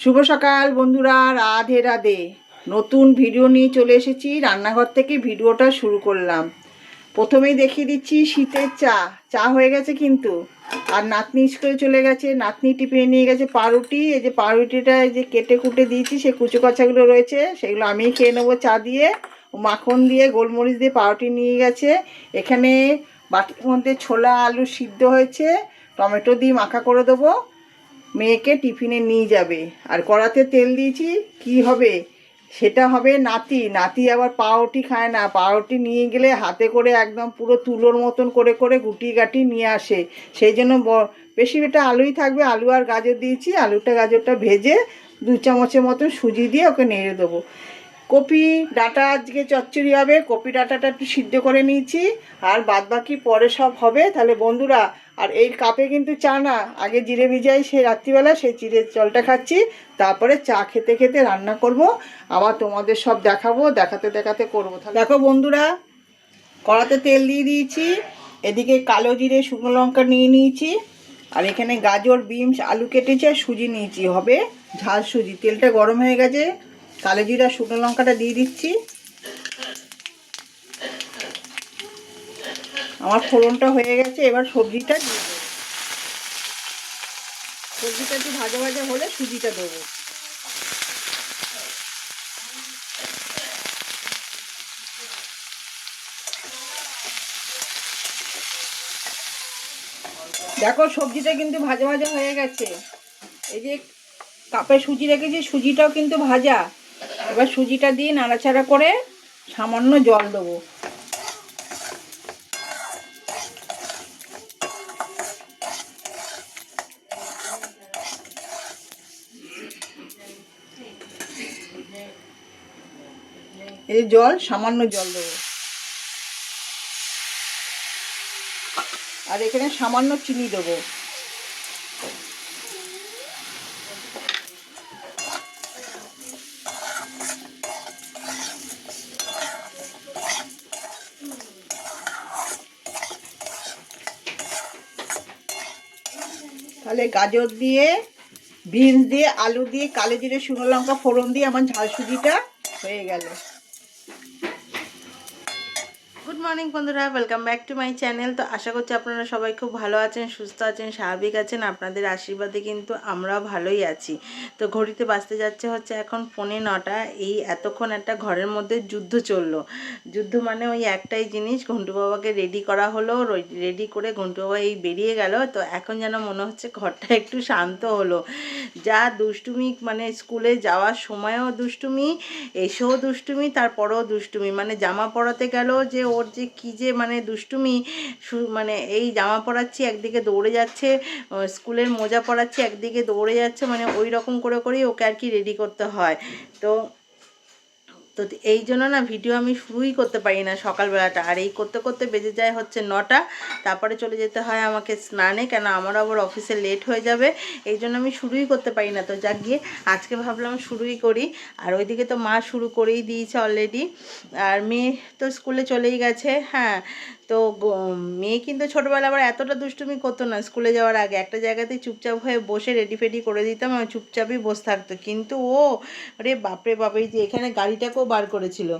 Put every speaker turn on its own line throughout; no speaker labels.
শুভ সকাল বন্ধুরা, রাধে রাধে। নতুন ভিডিও নিয়ে চলে এসেছি। রান্নাঘর থেকে ভিডিওটা শুরু করলাম। প্রথমেই দেখিয়ে দিচ্ছি শীতের চা। চা হয়ে গেছে কিন্তু। আর নাতনি স্কুলে চলে গেছে। নাতনি টিফিনে নিয়ে গেছে পাউরুটি। এই যে পাউরুটিটা এই যে কেটে কুটে দিয়েছি সে কুচো কাচাগুলো রয়েছে, সেগুলো আমি খেয়ে নেব চা দিয়ে। মাখন দিয়ে গোলমরিচ দিয়ে পাউরুটি নিয়ে গেছে। এখানে বাটির মধ্যে ছোলা, আলু সিদ্ধ হয়েছে। টমেটো দিয়ে মাখা করে দেবো। মেয়েকে টিফিনে নিয়ে যাবে। আর কড়াতে তেল দিয়েছি, কি হবে? সেটা হবে নাতি। নাতি আবার পাউরুটি খায় না। পাউরুটি নিয়ে গেলে হাতে করে একদম পুরো তুলোর মতন করে করে গুটি গাটি নিয়ে আসে। সেই জন্য বেশি বেটা আলুই থাকবে। আলু আর গাজর দিয়েছি। আলুটা গাজরটা ভেজে দু চামচের মতন সুজি দিয়ে ওকে নেড়ে দেবো। কপি ডাটা আজকে চচ্চড়ি হবে, কপি ডাটাটা একটু সিদ্ধ করে নিয়েছি, আর বাদ বাকি পরে সব হবে। তাহলে বন্ধুরা, আর এই কাপে কিন্তু চা না, আগে জিরে ভিজাই সেই রাত্রিবেলা সেই চিড়ে জলটা খাচ্ছি, তারপরে চা খেতে খেতে রান্না করব, আবার তোমাদের সব দেখাবো, দেখাতে দেখাতে করব। তাহলে দেখো বন্ধুরা, কড়াতে তেল দিয়ে দিয়েছি, এদিকে কালো জিরে, শুকনো লঙ্কা নিয়ে নিয়েছি, আর এখানে গাজর, বিনস, আলু কেটেছি আর সুজি নিয়েছি। হবে ঝাল সুজি, তেলটা গরম হয়ে গেছে। কালো জিরা, শুকনো লঙ্কাটা দিয়ে দিচ্ছি। আমার ফোড়নটা হয়ে গেছে, এবার সবজিটা দিয়ে দেবো। সবজিটা একটু ভাজা ভাজা হলে সুজিটা দেবো। দেখো, সবজিটা কিন্তু ভাজা ভাজা হয়ে গেছে। এই যে কাপে সুজি রেখেছি, সুজিটাও কিন্তু ভাজা। এবার সুজিটা দিয়ে নাড়াচাড়া করে সামান্য জল দেবো। এই জল, সামান্য জল দেবো। আর এখানে সামান্য চিনি দেবো। তাহলে গাজর দিয়ে, বিনস দিয়ে, আলু দিয়ে, কালো জিরে, শুকনো লঙ্কা, ফোড়ন দিয়ে, আমার ঝালসুজিটা হয়ে গেল।
গুড মর্নিং বন্ধুরা। Welcome back to my channel তো আশা করছি আপনারা সবাই খুব ভালো আছেন, সুস্থ আছেন, স্বাভাবিক আছেন। আপনাদের আশীর্বাদে কিন্তু আমরাও ভালোই আছি। তো ঘড়িতে বাঁচতে যাচ্ছে হচ্ছে এখন পৌনে নটা। এই এতক্ষণ একটা ঘরের মধ্যে যুদ্ধ চলল। যুদ্ধ মানে ওই একটাই জিনিস, ঘন্টু বাবাকে রেডি করা হলো রেডি করে ঘন্টু বাবা এই বেরিয়ে গেল। তো এখন যেন মনে হচ্ছে ঘরটা একটু শান্ত হলো। যা দুষ্টুমি মানে স্কুলে যাওয়ার সময়ও দুষ্টুমি, এসেও দুষ্টুমি, তারপরেও দুষ্টুমি। মানে জামা পরাতে গেল যে ওর যে কী যে মানে দুষ্টুমি মানে এই জামা পরাচ্ছি, একদিকে দৌড়ে যাচ্ছে স্কুলের মোজা পরাচ্ছি, একদিকে দৌড়ে যাচ্ছে মানে ওই রকম করে করেই ওকে আর কি রেডি করতে হয়। তো তো এই জন্য না ভিডিও আমি শুরুই করতে পারি না সকালবেলাটা। আর এই করতে করতে বেজে যায় হচ্ছে নটা। তারপরে চলে যেতে হয় আমাকে স্নানে, কেন আমার আবার অফিসে লেট হয়ে যাবে। এই জন্য আমি শুরুই করতে পারি না। তো যাক গিয়ে, আজকে ভাবলাম শুরুই করি। আর ওইদিকে তো মা শুরু করেই দিয়েছে অলরেডি আর মেয়ে তো স্কুলে চলেই গেছে হ্যাঁ। তো মেয়ে কিন্তু ছোটোবেলা আবার এতটা দুষ্টুমি করতো না, স্কুলে যাওয়ার আগে। একটা জায়গাতে চুপচাপ হয়ে বসে রেডি ফেডি করে দিতাম আর চুপচাপই বসে থাকতো। কিন্তু ও, আরে বাপরে বাপরে যে এখানে গাড়িটাকেও বার করেছিল।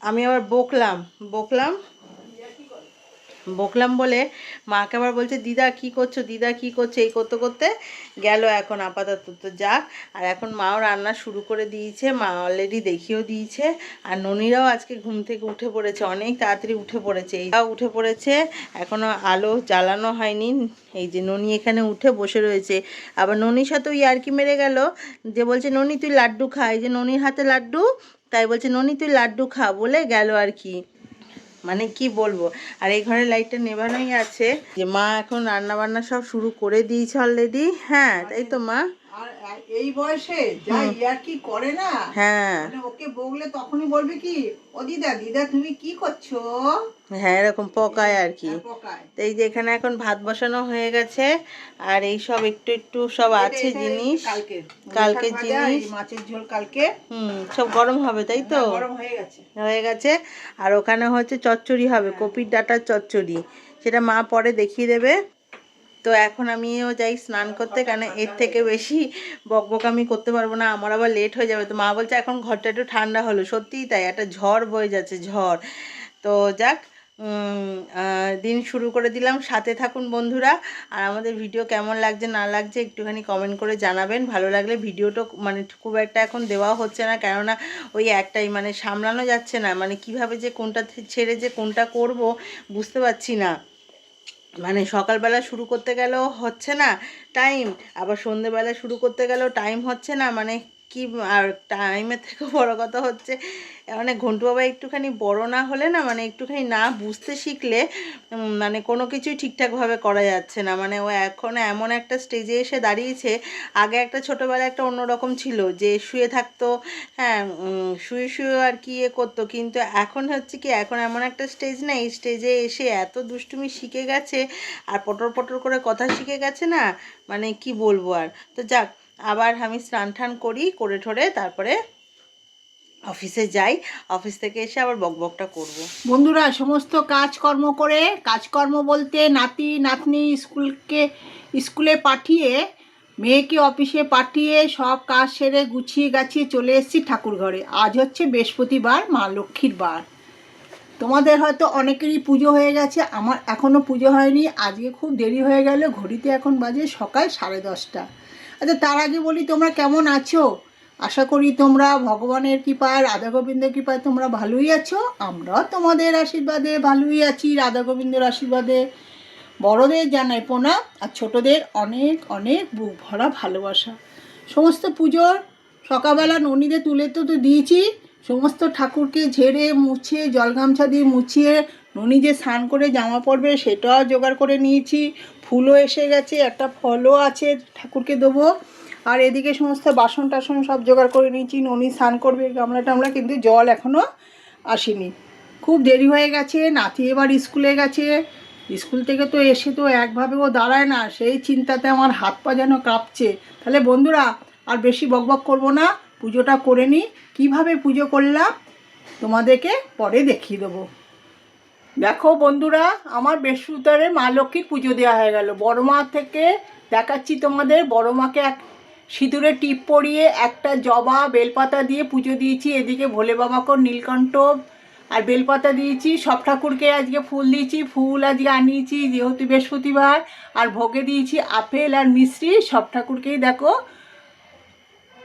আমি আবার বকলাম বকলাম বকলাম বলে মাকে আবার বলছে, দিদা, কি করছ? দিদা, কি করছ? এই করতে করতে গেল এখন আপাতত। তো যাক, আর এখন মাও রান্না শুরু করে দিয়েছে, মা অলরেডি দেখিয়েও দিয়েছে, আর ননিরাও আজকে ঘুম থেকে উঠে পড়েছে, অনেক তাড়াতাড়ি উঠে পড়েছে। এইটাও উঠে পড়েছে এখনও আলো জ্বালানো হয়নি। এই যে ননি এখানে উঠে বসে রয়েছে। আবার ননির সাথে ওই আর কি মেরে গেল, যে বলছে, ননি, তুই লাড্ডু খা। এই যে ননির হাতে লাড্ডু, তাই বলছে, ননি, তুই লাড্ডু খা। বলে গেল আর কি। মানে কি বলব? আর এই ঘরের লাইটটা নেভানোই আছে। যে মা এখন রান্না বান্না সব শুরু করে দিয়েছে অলরেডি হ্যাঁ তাই তো মা?
আর এই বয়সে যা ইয়ার কি করে না?
হ্যাঁ।
মানে ওকে বললে তখনই বলবে কি ও দিদা দিদা তুমি কি করছ?
হ্যাঁ এরকম পকায় আর কি। তো এই যে এখানে এখন ভাত বসানো হয়ে গেছে আর এই সব একটু একটু সব আছে জিনিস।
কালকে।
কালকের জিনিস।
মাছের ঝোল কালকে।
হুম সব গরম হবে তাই তো?
গরম হয়ে গেছে।
হয়ে গেছে। আর ওখানে হচ্ছে চচ্চড়ি হবে কপির ডাটার চচ্চড়ি। সেটা মা পরে দেখিয়ে দেবে। তো এখন আমিও যাই স্নান করতে, কারণ এর থেকে বেশি বকবক আমি করতে পারব না। আমার আবার লেট হয়ে যাবে। তো মা বলছে, এখন ঘরটা একটু ঠান্ডা হলো। সত্যিই তাই, একটা ঝড় বয়ে যাচ্ছে, ঝড়। তো যাক দিন শুরু করে দিলাম। সাথে থাকুন বন্ধুরা। আর আমাদের ভিডিও কেমন লাগছে, না লাগছে, একটুখানি কমেন্ট করে জানাবেন। ভালো লাগলে ভিডিওটা মানে খুব একটা এখন দেওয়া হচ্ছে না। কেননা ওই একটাই মানে সামলানো যাচ্ছে না। মানে কীভাবে যে কোনটা ছেড়ে যে কোনটা করব, বুঝতে পারছি না। মানে সকালবেলা শুরু করতে গেলেও হচ্ছে না টাইম আবার সন্ধেবেলা শুরু করতে গেলেও টাইম হচ্ছে না মানে কি আর টাইমের থেকেও বড় কথা হচ্ছে মানে ঘন্টু বাবা একটুখানি বড় না হলে না মানে একটুখানি না বুঝতে শিখলে মানে কোনো কিছুই ঠিকঠাকভাবে করা যাচ্ছে না। মানে ও এখন এমন একটা স্টেজে এসে দাঁড়িয়েছে, আগে একটা ছোটোবেলায় একটা অন্যরকম ছিল যে শুয়ে থাকতো হ্যাঁ শুয়ে শুয়ে আর কি ইয়ে করতো। কিন্তু এখন হচ্ছে কি, এখন এমন একটা স্টেজ না এই স্টেজে এসে এত দুষ্টুমি শিখে গেছে, আর পটর পটর করে কথা শিখে গেছে না মানে কি বলব আর। তো যাক আবার আমি স্নান টান করি, করে ঠোরে তারপরে অফিসে যাই। অফিস থেকে এসে আবার বকবকটা করব।
বন্ধুরা, সমস্ত কাজকর্ম করে, কাজকর্ম বলতে নাতি, নাতনি স্কুলকে, স্কুলে পাঠিয়ে, মেয়েকে অফিসে পাঠিয়ে সব কাজ সেরে গুছিয়ে গাছিয়ে চলে এসেছি ঠাকুর ঘরে। আজ হচ্ছে বৃহস্পতিবার, মা লক্ষ্মীর বার। তোমাদের হয়তো অনেকেরই পুজো হয়ে গেছে, আমার এখনও পুজো হয়নি। আজকে খুব দেরি হয়ে গেল, ঘড়িতে এখন বাজে সকাল সাড়ে দশটা। আচ্ছা তার আগে বলি তোমরা কেমন আছো? আশা করি তোমরা ভগবানের কৃপায় রাধা গোবিন্দের কৃপায় তোমরা ভালোই আছো। আমরাও তোমাদের আশীর্বাদে ভালোই আছি রাধা গোবিন্দের আশীর্বাদে। বড়দের জানাই প্রণাম, আর ছোটদের অনেক অনেক বুক ভরা ভালোবাসা। সমস্ত পুজোর সকালবেলা ননীদের তুলে তো তো দিয়েছি। সমস্ত ঠাকুরকে ঝেড়ে, মুছে, জল গামছা দিয়ে মুছিয়ে ননী যে স্নান করে জামা পরবে সেটাও জোগাড় করে নিয়েছি। ফুলও এসে গেছে, একটা ফলও আছে ঠাকুরকে দেবো। আর এদিকে সমস্ত বাসন টাসন সব জোগাড় করে নিয়েছি। ননী স্নান করবে গামলা টামলা, কিন্তু জল এখনও আসেনি। খুব দেরি হয়ে গেছে, নাতি এবার স্কুলে গেছে। স্কুল থেকে তো এসে তো একভাবে ও দাঁড়ায় না, সেই চিন্তাতে আমার হাত পা যেন কাঁপছে। তাহলে বন্ধুরা, আর বেশি বকবক করব না, পুজোটা করে নিই কীভাবে পুজো করলাম, তোমাদেরকে পরে দেখিয়ে দেবো। দেখো বন্ধুরা, আমার বৃহস্পতিবারে মা লক্ষ্মীর পুজো দেওয়া হয়ে গেল। বড় মা থেকে দেখাচ্ছি তোমাদের, বড় মাকে এক সিঁদুরে টিপ পরিয়ে একটা জবা বেলপাতা দিয়ে পুজো দিয়েছি। এদিকে ভোলে বাবাকেও নীলকণ্ঠ আর বেলপাতা দিয়েছি। সব ঠাকুরকে আজকে ফুল দিয়েছি, ফুল আজকে আনিয়েছি, যেহেতু বৃহস্পতিবার। আর ভোগে দিয়েছি আপেল আর মিষ্টি সব ঠাকুরকেই দেখো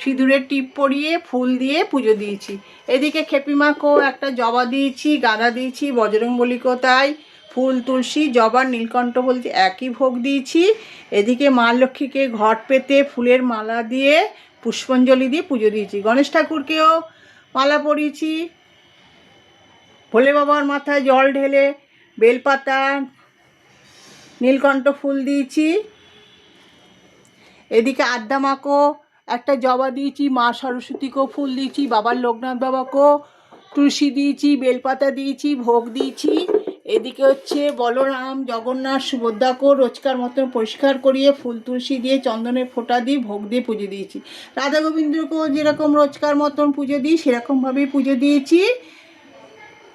সিঁদুরের টিপ পরিয়ে ফুল দিয়ে পুজো দিয়েছি। এদিকে খেপিমাকেও একটা জবা দিয়েছি, গাঁদা দিয়েছি, বজরংবলীকেও তাই ফুল, তুলসী, জবা, নীলকণ্ঠ বলতে একই ভোগ দিয়েছি। এদিকে মা লক্ষ্মীকে ঘট পেতে ফুলের মালা দিয়ে পুষ্পাঞ্জলি দিয়ে পুজো দিয়েছি। গণেশ ঠাকুরকেও মালা পরিয়েছি। ভোলে বাবার মাথায় জল ঢেলে বেলপাতা, নীলকণ্ঠ ফুল দিয়েছি। এদিকে আদ্যা মাকেও একটা জবা দিয়েছি, মা সরস্বতীকেও ফুল দিয়েছি, বাবার লোকনাথ বাবাকেও তুলসী দিয়েছি, বেলপাতা দিয়েছি, ভোগ দিয়েছি। এদিকে হচ্ছে বলরাম, জগন্নাথ, সুভদ্রাকেও রোজকার মতন পরিষ্কার করিয়ে ফুল তুলসী দিয়ে, চন্দনের ফোঁটা দিয়ে, ভোগ দিয়ে পুজো দিয়েছি। রাধা গোবিন্দকেও যেরকম রোজকার মতন পুজো দিই সেরকমভাবেই পুজো দিয়েছি।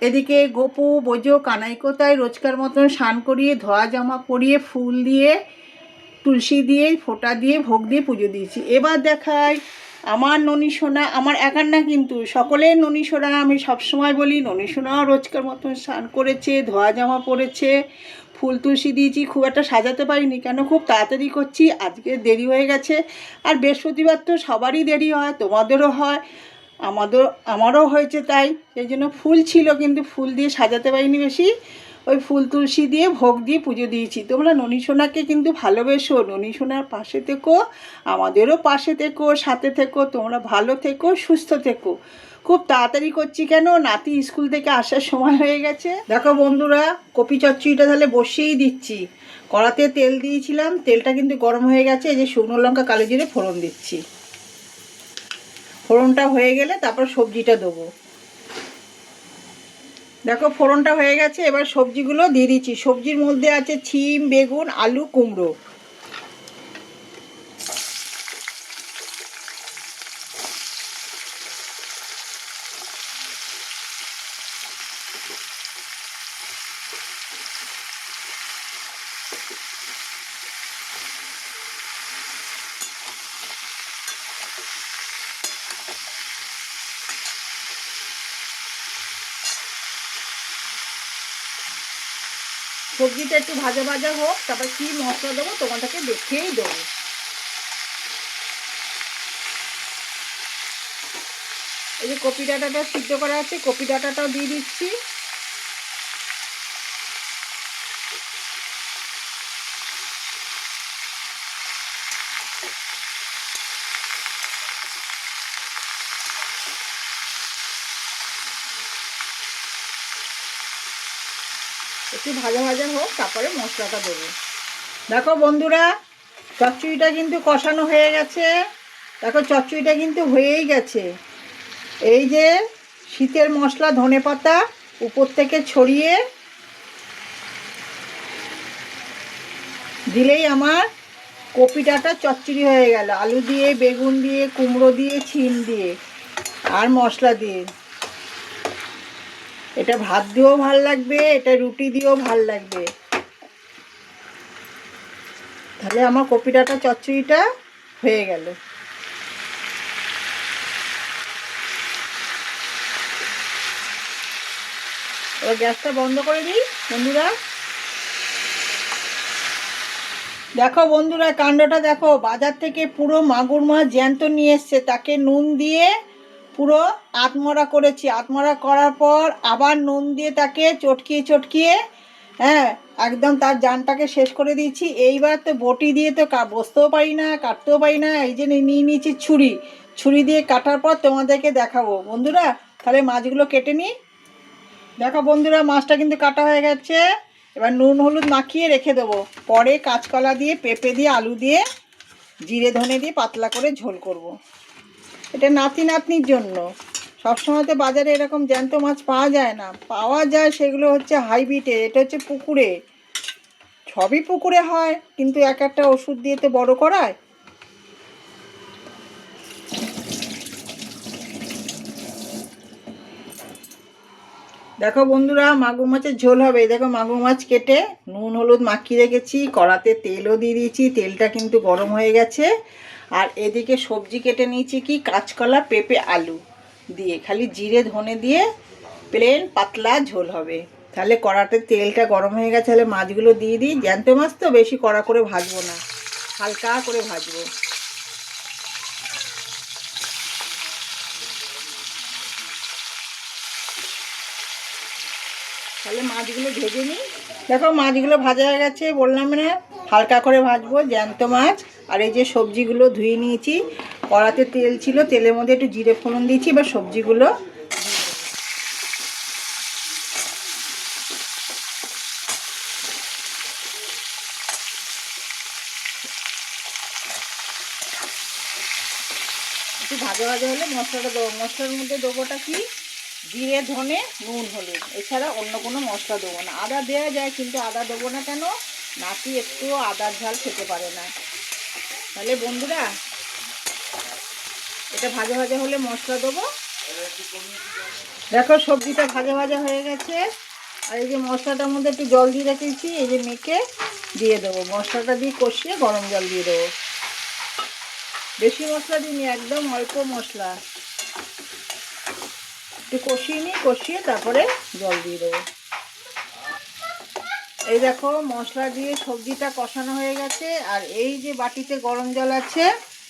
এদিকে গোপু, বোজো, কানাইকোতায় রোজকার মতন স্নান করিয়ে, ধোয়া জামা পরিয়ে, ফুল দিয়ে তুলসী দিয়ে, ফোঁটা দিয়ে, ভোগ দিয়ে পুজো দিয়েছি। এবার দেখাই আমার ননী সোনা, আমার একার না কিন্তু, সকলের ননী সোনা। আমি সবসময় বলি, ননী সোনাও রোজকার মতন স্নান করেছে, ধোয়া জামা পরেছে, ফুল তুলসী দিয়েছি, খুব একটা সাজাতে পারিনি কেন? খুব তাড়াতাড়ি করছি, আজকে দেরি হয়ে গেছে। আর বৃহস্পতিবার তো সবারই দেরি হয়, তোমাদেরও হয়, আমাদের, আমারও হয়েছে তাই। সেই জন্য ফুল ছিল কিন্তু ফুল দিয়ে সাজাতে পারিনি বেশি। ওই ফুল তুলসী দিয়ে ভোগ দিয়ে পুজো দিয়েছি। তোমরা ননী সোনাকে কিন্তু ভালোবেসো। ননী সোনার পাশে থেকো, আমাদেরও পাশে থেকো, সাথে থেকো, তোমরা ভালো থেকো, সুস্থ থেকো। খুব তাড়াতাড়ি করছি কেন? নাতি স্কুল থেকে আসার সময় হয়ে গেছে। দেখো বন্ধুরা, কপি চচ্চড়িটা তাহলে বসিয়েই দিচ্ছি। কড়াতে তেল দিয়েছিলাম, তেলটা কিন্তু গরম হয়ে গেছে, এই যে শুকনো লঙ্কা, কালো জিরে ফোড়ন দিচ্ছি। ফোড়নটা হয়ে গেলে তারপর সবজিটা দেবো। দেখো, ফোড়নটা হয়ে গেছে, এবার সবজিগুলো দিয়ে দিচ্ছি। সবজির মধ্যে আছে ছিম, বেগুন, আলু, কুমড়ো। সবজিটা একটু ভাজা ভাজা হোক, তারপর কি মশলা দেবো তোমাদেরকে দেখেই দেবো। এই যে কপি ডাঁটাটা সিদ্ধ করা আছে, কপি ডাঁটাটাও দিয়ে দিচ্ছি। একটু ভাজা ভাজা হোক, তারপরে মশলাটা দেবো। দেখো বন্ধুরা, চচ্চড়িটা কিন্তু কষানো হয়ে গেছে। দেখো চচ্চড়িটা কিন্তু হয়েই গেছে। এই যে শীতের মশলা ধনে পাতা উপর থেকে ছড়িয়ে দিলেই আমার কপিটাটা চচ্চড়ি হয়ে গেল। আলু দিয়ে, বেগুন দিয়ে, কুমড়ো দিয়ে, ছিম দিয়ে আর মশলা দিয়ে। এটা ভাত দিয়েও ভালো লাগবে, এটা রুটি দিয়েও ভালো লাগবে। তাহলে আমার কপি ডাঁটা চচ্চড়িটা হয়ে গেল। এবার গ্যাসটা বন্ধ করে দিই, বন্ধুরা। দেখো বন্ধুরা, কাণ্ডটা দেখো, বাজার থেকে পুরো মাগুর মাছ জ্যান্ত নিয়ে এসছে, তাকে নুন দিয়ে পুরো আতমরা করেছি। আতমরা করার পর আবার নুন দিয়ে তাকে চটকিয়ে চটকিয়ে হ্যাঁ একদম তার জানটাকে শেষ করে দিয়েছি। এইবার তো বটি দিয়ে তো বসতেও পারি না, কাটতেও পারি না। এই যে নিয়ে নিয়েছি ছুরি। ছুরি দিয়ে কাটার পর তোমাদেরকে দেখাবো। বন্ধুরা, তাহলে মাছগুলো কেটে নিই। দেখো বন্ধুরা, মাছটা কিন্তু কাটা হয়ে গেছে। এবার নুন হলুদ মাখিয়ে রেখে দেবো। পরে কাঁচকলা দিয়ে, পেঁপে দিয়ে, আলু দিয়ে, জিরে ধনে দিয়ে পাতলা করে ঝোল করব। এটা নাতি নাতনির জন্য। সবসময় তো বাজারে এরকম জ্যান্ত মাছ পাওয়া যায় না। পাওয়া যায় সেগুলো হচ্ছে হাইব্রিডের এটা হচ্ছে পুকুরে। সবই পুকুরে হয়, কিন্তু এক একটা ওষুধ দিয়ে তো বড় করায়। দেখো বন্ধুরা, মাগুর মাছের ঝোল হবে। দেখো মাগুর মাছ কেটে নুন, হলুদ মাখিয়ে রেখেছি। কড়াতে তেলও দিয়ে দিয়েছি। তেলটা কিন্তু গরম হয়ে গেছে। আর এদিকে সবজি কেটে নিয়েছি কি? কাঁচকলা, পেঁপে, আলু দিয়ে। খালি জিরে, ধনে দিয়ে প্লেন পাতলা ঝোল হবে। তাহলে কড়াতে তেলটা গরম হয়ে গেছে, তাহলে মাছগুলো দিয়ে দিই। জ্যান্ত মাছ তো বেশি কড়া করে ভাজবো না। হালকা করে ভাজবো। তাহলে মাছগুলো ভেজে নিই। দেখো মাছগুলো ভাজা হয়ে গেছে, বললাম না, হালকা করে ভাজবো জ্যান্ত মাছ। আর এই যে সবজিগুলো ধুয়ে নিয়েছি, কড়াতে তেল ছিল, তেলের মধ্যে একটু জিরে ফোড়ন দিয়েছি, এবার সবজিগুলো একটু ভাজা ভাজা হলে মশলাটা দেবো। মশলার মধ্যে দেবোটা কি? জিরে, ধনে, নুন, হলুদ। এছাড়া অন্য কোনো মশলা দেবো না। আদা দেওয়া যায়, কিন্তু আদা দেবো না কেন? নাতি একটু আদার ঝাল খেতে পারে না। তাহলে বন্ধুরা, এটা ভাজা ভাজা হলে মশলা দেবো। দেখো সবজিটা ভাজা ভাজা হয়ে গেছে। আর এই যে মশলাটার মধ্যে একটু জল দিয়ে রেখেছি, এই যে মেখে দিয়ে দেবো। মশলাটা দিয়ে কষিয়ে গরম জল দিয়ে দেবো। বেশি মশলা দিইনি, একদম অল্প মশলা। একটু কষিয়ে নিই, কষিয়ে তারপরে জল দিয়ে দেবো। এই দেখো, মশলা দিয়ে সবজিটা কষানো হয়ে গেছে, আর এই যে বাটিতে গরম জল আছে,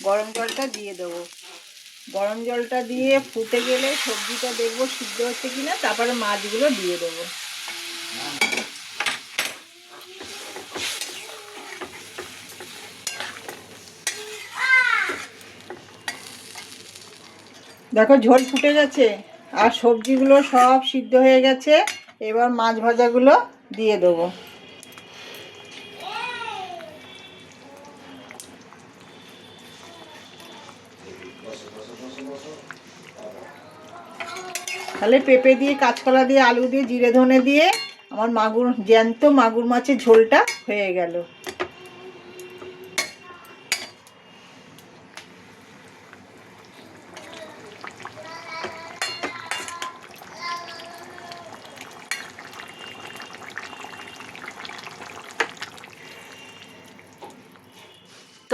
গরম জলটা দিয়ে দেবো। গরম জলটা দিয়ে ফুটে গেলে সবজিটা দেখব সিদ্ধ হচ্ছে কিনা, তারপরে মাছগুলো দিয়ে দেবো। দেখো, ঝোল ফুটে গেছে, আর সবজিগুলো সব সিদ্ধ হয়ে গেছে, এবার মাছ ভাজাগুলো দিয়ে দেবো। তাহলে পেঁপে দিয়ে, কাঁচকলা দিয়ে, আলু দিয়ে, জিরে ধনে দিয়ে, আমার মাগুর, জ্যান্ত মাগুর মাছের ঝোলটা হয়ে গেল।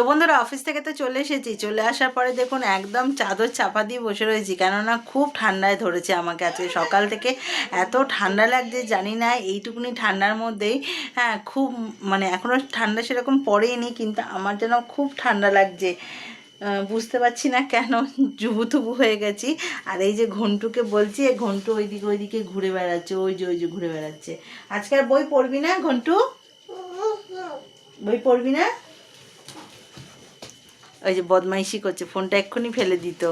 বন্ধুরা অফিস থেকে তো চলে এসেছি। চলে আসার পরে দেখুন, একদম চাদর চাপা দিয়ে বসে রয়েছি। কেননা খুব ঠান্ডায় ধরেছে আমাকে আজকে। সকাল থেকে এত ঠান্ডা লাগছে, জানি না, এইটুকুনি ঠান্ডার মধ্যেই হ্যাঁ খুব মানে এখনও ঠান্ডা সেরকম পড়েনি কিন্তু আমার যেন খুব ঠান্ডা লাগছে। বুঝতে পারছি না কেন জুবুথুবু হয়ে গেছি। আর এই যে ঘন্টুকে বলছি এই ঘন্টু ওইদিকে ওইদিকে ঘুরে বেড়াচ্ছে, ওই যে ওই যে ঘুরে বেড়াচ্ছে। আজকে আর বই পড়বি না, ঘন্টু? বই পড়বি না? ওই যে বদমাইশি করছে ফোনটা এক্ষুনি ফেলে দিত।